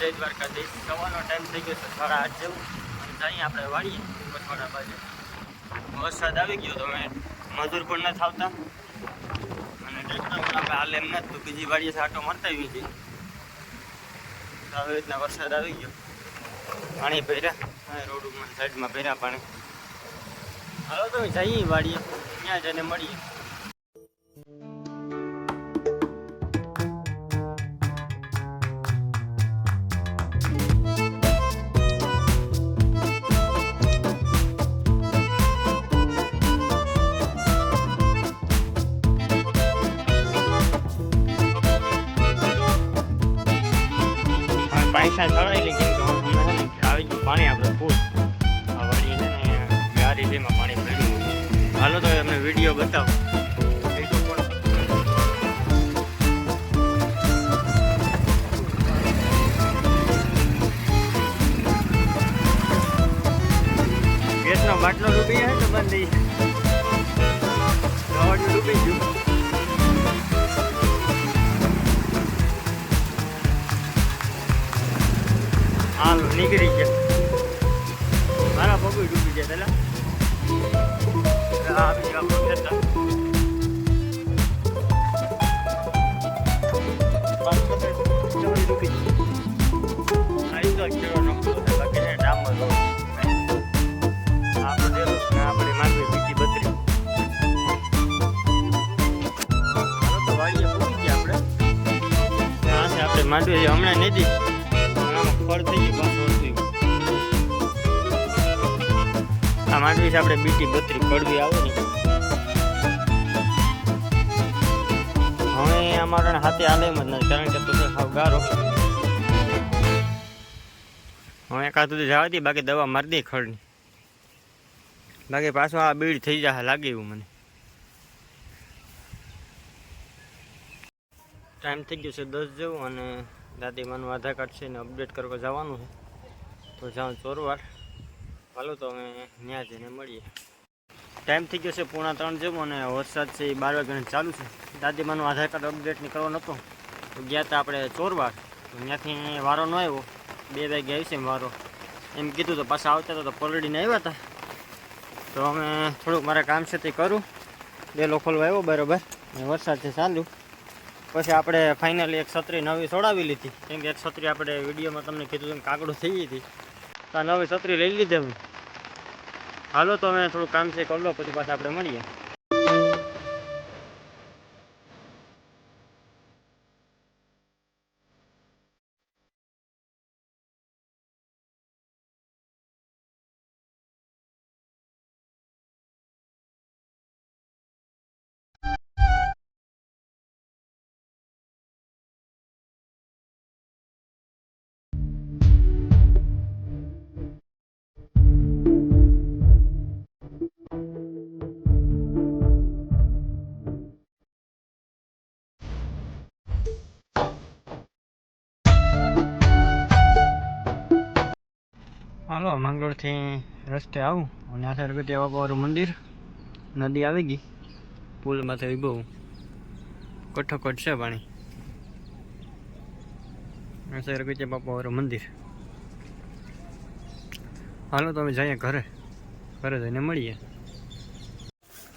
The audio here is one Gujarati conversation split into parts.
જય દ્વારકાધીશ. સવારનો ટાઈમ થઈ ગયો છે. સાડા આઠ જેવું. અને ત્યાં આપણે વાળીએ. પછવાડા બાજુ. વરસાદ આવી ગયો તો અમે મજૂર પણ નથી આવતા. અને ટ્રેક્ટર પણ આપણે હાલ એમ નથી. તો બીજી વાડીએ આટો મારતા આવી હતી આવી રીતના વરસાદ આવી ગયો. પાણી ભર્યા. રોડ ઉપર સાઈડમાં ભર્યા પાણી. હાલો તો જઈએ વાડીએ. ત્યાં જઈને મળીએ. હવે પૈસા ચડાવી કેમ કે હમણાં છે. ને આવી ગયું પાણી આપણે ફૂલ આ વળી છે ને ગાડી બેમાં પાણી ભર્યું. હાલો તો અમે વીડિયો બતાવો. ગેસનો બાટલો ડૂબી જાય તો બંધ થઈ જાય. ડૂબી ગયું. હાલો નીકળી ગયા. મારા પગ ડૂબી ગયા પેલા આવી ગયા પગ જતા ડૂબી ગઈ અહીં તો નંબર બાકી ડામર માંડવી હમણાં નથી. ફળ થઈ આ માંડવી છે આપણે બીટી બત્રી, કડવી આવે ને હવે અમારા હાથે હાલે જ નથી, કારણ કે તો સાવ ગારો. હવે કાં સુધી જવા દે, બાકી દવા મારી દે ખડની બાકી પાછું આ બીડ થઈ જાય લાગે એવું મને. ટાઈમ થઈ ગયો છે દસ જેવું અને દાદીમાનું આધાર કાર્ડ છે ને અપડેટ કરવા જવાનું છે. તો જાઉં ચોરવાર હાલો તો અમે ત્યાં જઈને મળીએ. ટાઈમ થઈ ગયો છે પૂણા ત્રણ જેવું અને વરસાદ છે એ બાર વાગ્યાને ચાલુ છે. દાદી માનું આધાર કાર્ડ અપડેટ કરવાનો હતો. તો ગયા હતા આપણે ચોરવાર તો ત્યાંથી વારો ન આવ્યો. બે વાગે છે વારો. એમ કીધું તો પાછા આવતા હતા તો પલડીને આવ્યા હતા તો અમે થોડુંક મારા કામ છે તે કરું. બે ખોલવા આવ્યો બરાબર. વરસાદ છે ચાલુ. પછી આપણે ફાઇનલી એક છત્રી નવી છોડાવી લીધી. કેમ કે એક છત્રી આપણે વિડીયોમાં તમને કીધું તેમ કાગડું થઈ ગઈ હતી. તો નવી છત્રી લઈ લીધી અમે. હાલો તો અમે થોડું કામ છે કરી લો પછી પાછા આપણે મળીએ. હાલો, માંગરોળથી રસ્તે આવું. અને આ સાઈડ ગતિ બાપાવાળું મંદિર. નદી આવી ગઈ. પુલમાંથી માથે ઊભો કઠોકટ છે પાણી. સાઈડ બાપાવાળું મંદિર. હાલો, તો અમે જઈએ ઘરે. ઘરે જઈને મળીએ.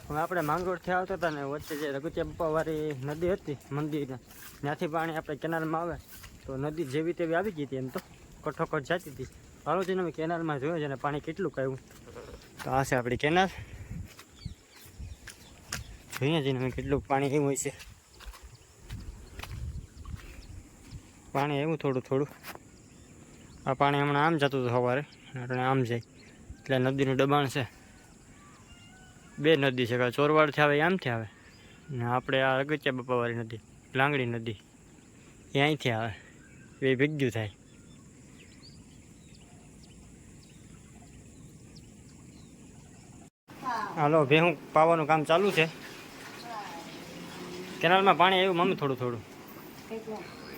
હવે આપણે માંગરોળથી આવતા હતા ને વચ્ચે જે રઘુત્યા બાપાવાળી નદી હતી મંદિર ત્યાંથી પાણી આપણે કેનાલમાં આવે. તો નદી જેવી તેવી આવી ગઈ હતી એમ તો. કઠોકટ જતી હતી. હાલો જઈને અમે કેનાલમાં જોયું છે ને પાણી કેટલું કાઢ્યું. તો આ છે આપણી કેનાલ. જોઈએ છીએ અમે કેટલું પાણી એવું હોય છે. પાણી એવું થોડું થોડું. આ પાણી હમણાં આમ જતું હતું સવારે. એટલે આમ જાય. એટલે નદીનું દબાણ છે. બે નદી છે ચોરવાડથી આવે આમથી આવે. ને આપણે આ અગત્યા બાપાવાળી નદી, લાંગડી નદી, એ અહીંથી આવે. એ ભેગ્યું થાય. હાલો ભેહું પાવાનું કામ ચાલુ છે. કેનાલમાં પાણી આવ્યું મમ્મી થોડું થોડું.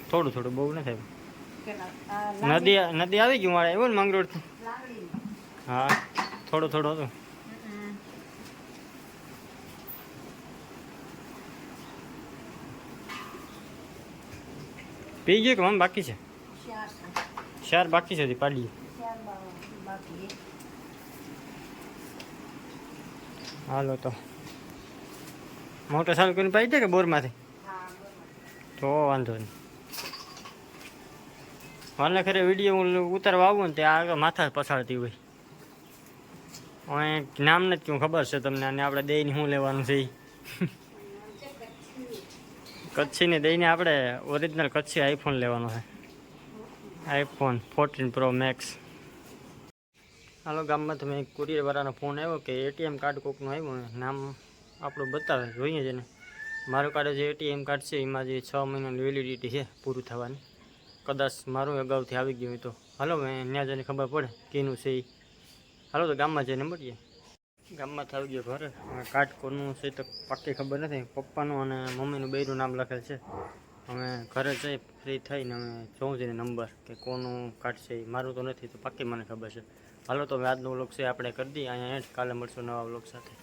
થોડું થોડું બહુ નથી આવ્યું. નદી નદી આવી ગયું મારે આવ્યું ને મંગરોળથી? હા થોડું થોડું હતું. પી ગયું કે મમ્મી બાકી છે? ચાર બાકી છે ચાર બાકી એક. હાલો તો. મોટર ચાલુ કરીને છે દે કે બોરમાંથી? તો વાંધો નહીં. મને ખરે વીડિયો હું ઉતારવા આવું ને તે આગળ માથા પછાડતી હોય. અહીં નામ નથી કહું ખબર છે તમને? અને આપણે દઈને શું લેવાનું છે. કચ્છીને દઈને આપણે ઓરિજિનલ કચ્છી આઈફોન લેવાનો છે. આઈફોન ફોર્ટીન પ્રો મેક્સ હાલો ગામમાં તમે કુરિયર વાળાનો ફોન આવ્યો કે એટીએમ કાર્ડ કોકનું આવ્યું નામ આપણું બતાવે, જોઈએ છે ને મારું કાર્ડ જે એટીએમ કાર્ડ છે, એમાં જે છ મહિનાની વેલિડિટી છે, પૂરું થવાની. કદાચ મારું અગાઉથી આવી ગયું હોય તો. હાલો મેં ત્યાં જઈને ખબર પડે કેનું છે એ હાલો, તો ગામમાં જઈને મળીએ. ગામમાંથી આવી ગયો ઘરે. કાર્ડ કોનું છે તો પાક્કી ખબર નથી. પપ્પાનું અને મમ્મીનું બેનું નામ લખેલ છે. અમે ઘરે જઈ ફ્રી થઈને અમે જોઉં છે નંબર કે કોનું કાર્ડ છે. મારું તો નથી, તો પાક્કી મને ખબર છે. હાલો તો હવે આજનો વ્લોગ છે આપણે કરી દઈએ. અહીંયા કાલે મળશું નવા વ્લોગ સાથે.